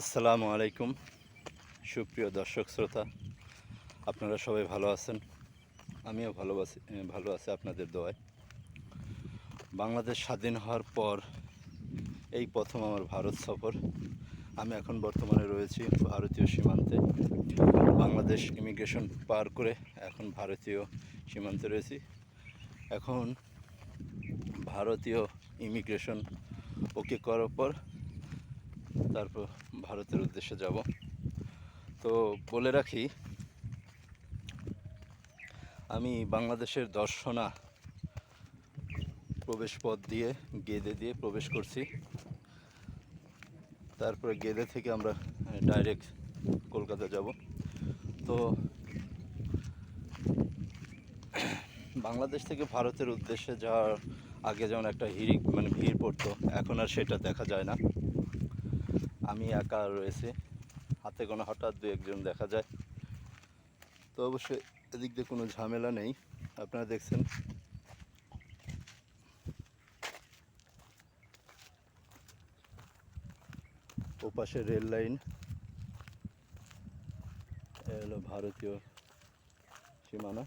আসসালামু আলাইকুম। সুপ্রিয় দর্শক শ্রোতা, আপনারা সবাই ভালো আছেন? আমিও ভালো আছি ভালো আছি আপনাদের দোয়ায়। বাংলাদেশ স্বাধীন হওয়ার পর এই প্রথম আমার ভারত সফর। আমি এখন বর্তমানে রয়েছি ভারতীয় সীমান্তে। বাংলাদেশ ইমিগ্রেশন পার করে এখন ভারতীয় সীমান্তে রয়েছি। এখন ভারতীয় ইমিগ্রেশন ওকে করার পর তারপর ভারতের উদ্দেশ্যে যাব। তো বলে রাখি, আমি বাংলাদেশের দর্শনা প্রবেশ পথ দিয়ে, গেদে দিয়ে প্রবেশ করছি। তারপরে গেদে থেকে আমরা ডাইরেক্ট কলকাতা যাব। তো বাংলাদেশ থেকে ভারতের উদ্দেশ্যে যাওয়ার আগে যেমন একটা হিড়িক মানে ভিড় পড়তো, এখন আর সেটা দেখা যায় না। আমি একা রয়েছে। হাতে কোনো হঠাৎ দু একজন দেখা যায়। তো অবশ্যই এদিক দিয়ে কোনো ঝামেলা নেই। আপনারা দেখছেন। ওপাশে রেল লাইন। এ হলো ভারতীয় সীমানা।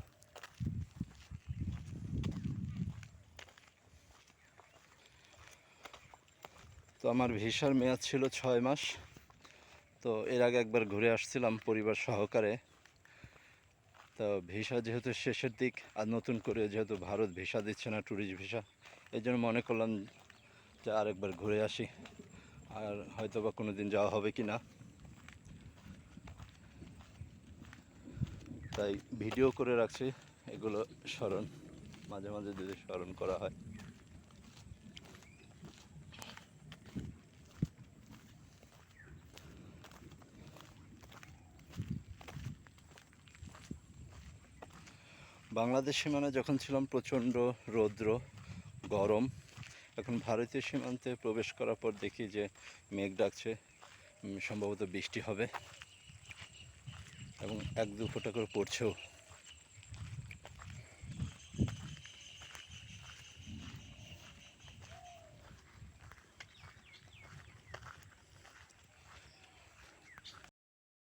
তো আমার ভিসার মেয়াদ ছিল ছয় মাস। তো এর আগে একবার ঘুরে আসছিলাম পরিবার সহকারে। তো ভিসা যেহেতু শেষের দিক, আর নতুন করে যেহেতু ভারত ভিসা দিচ্ছে না ট্যুরিস্ট ভিসা, এই জন্য মনে করলাম যে আরেকবার ঘুরে আসি। আর হয়তো বা কোনো দিন যাওয়া হবে কি না তাই ভিডিও করে রাখছি, এগুলো স্মরণ, মাঝে মাঝে যদি স্মরণ করা হয়। বাংলাদেশ সীমানায় যখন ছিলাম প্রচণ্ড রৌদ্র, গরম, এখন ভারতীয় সীমান্তে প্রবেশ করার পর দেখি যে মেঘ ডাকছে সম্ভবত বৃষ্টি হবে এবং এক দু ফোঁটা করে পড়ছেও।